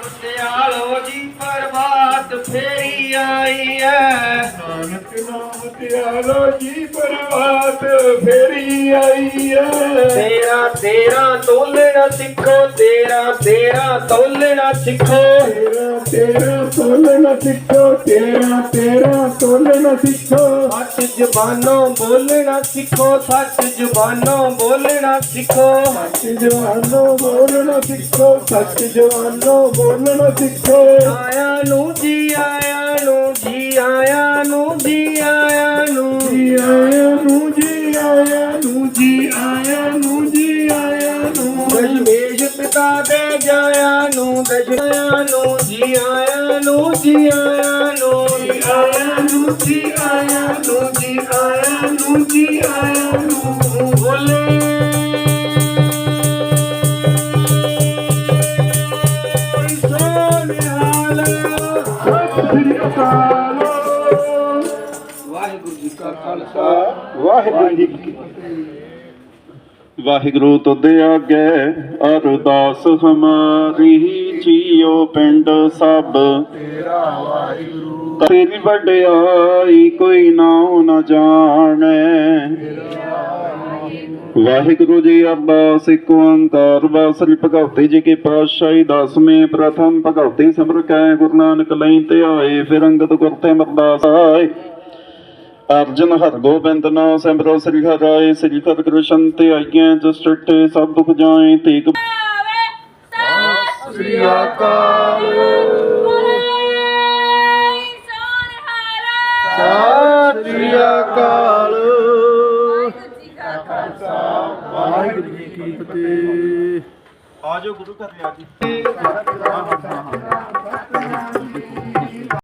ਨਾਮ ਦਿਆਲੋ ਦੀ ਪਰਵਾਤ ਫੇਰੀ ਆਈ ਐ। ਨਾਨਕ ਨਾਮ ਦਿਆਲੋ ਜੀ ਪਰਵਾਤ ਫੇਰੀ ਆਈ ਐ। ਤੇਰਾ ਤੋਲਣਾ ਸਿੱਖੋ ਤੇਰਾ ਤੇਰਾ ਤੋਲਣਾ ਸਿੱਖੋ। ਤੇਰਾ ਤੇਰਾ ਤੋਲਣਾ ਸਿੱਖੋ ਤੇਰਾ ਤੇਰਾ ਤੋਲਣਾ ਸਿੱਖੋ। ਸੱਚ ਜ਼ਬਾਨੋਂ ਬੋਲਣਾ ਸਿੱਖੋ ਸੱਚ ਜ਼ਬਾਨੋਂ ਬੋਲਣਾ ਸਿੱਖੋ। ਸੱਚ ਜਵਾਨੋ ਬੋਲਣਾ ਸਿੱਖੋ ਸੱਚ ਜਵਾਨੋ ਬੋਲਣਾ ਸਿੱਖੋ। ਆਇਆ ਨੂੰ ਜੀ ਪਿਤਾ ਦੇ ਜਾਇਆ ਨੂੰ ਦਸ਼ਮਿਆ ਨੂੰ ਜੀ ਆਇਆ ਨੂੰ ਜੀ ਆਇਆ ਨੂੰ। ਜੀ ਆਇਆ ਨੂੰ ਜੀ ਆਇਆ ਨੂੰ ਜੀ ਆਇਆ ਨੂੰ ਜੀ ਆਇਆ ਨੂੰ। ਬੋਲੇ। ਵਾਹਿਗੁਰੂ ਜੀ ਕਾ ਖਾਲਸਾ। ਵਾਹਿਗੁਰੂ ਜੀ ਕੀ ਵਾਹਿਗੁਰੂ ਤੁਧ ਆਗੇ ਅਰਦਾਸ ਹਮਾਰੀ ਜੀਓ ਪਿੰਡ ਸਭ। ਤੇਰਾ ਵਾਹਿਗੁਰੂ। ਤੇਰੀ ਵਡਿਆਈ ਕੋਈ ਨਾਉ ਨ ਜਾਣੈ। ਵਾਹਿਗੁਰੂ। ਜੀ ਅਰਦਾਸ ਇੱਕ ਓੰਕਾਰ ਵਾਸਰੀ ਭਗਵਤੀ ਜੀ ਕੀ ਪਾਤਸ਼ਾਹੀ ਦਸਵੇਂ ਪ੍ਰਥਮ ਭਗਵਤੀ ਸਿਮਰ ਕੈ ਗੁਰੂ ਨਾਨਕ ਲਈ ਤੇ ਆਏ ਫਿਰ ਅੰਗਦ ਗੁਰ ਤੇ ਅਮਰਦਾਸ ਆਏ। ਅਰਜਨ ਹਰ ਗੋਬਿੰਦ ਨਾਮ ਸਿਮਰੋ ਸ੍ਰੀ ਹਰਿ ਸ੍ਰੀ ਹਰਿ ਕ੍ਰਿਸ਼ਨ ਤੇ ਆਈਆਂ ਜਿਸ ਟਿੱਟੇ ਸਭ ਦੁਖ ਜਾਏ ਤੀਕ ਸ੍ਰੀ ਅਕਾਲ। ਸਤਿ ਸ੍ਰੀ ਅਕਾਲ। ਵਾਹਿਗੁਰੂ ਜੀ ਕੀ ਫਤਿਹ। ਆਜੋ ਗੁਰੂ ਘਰ ਲਿਆ ਜੀ।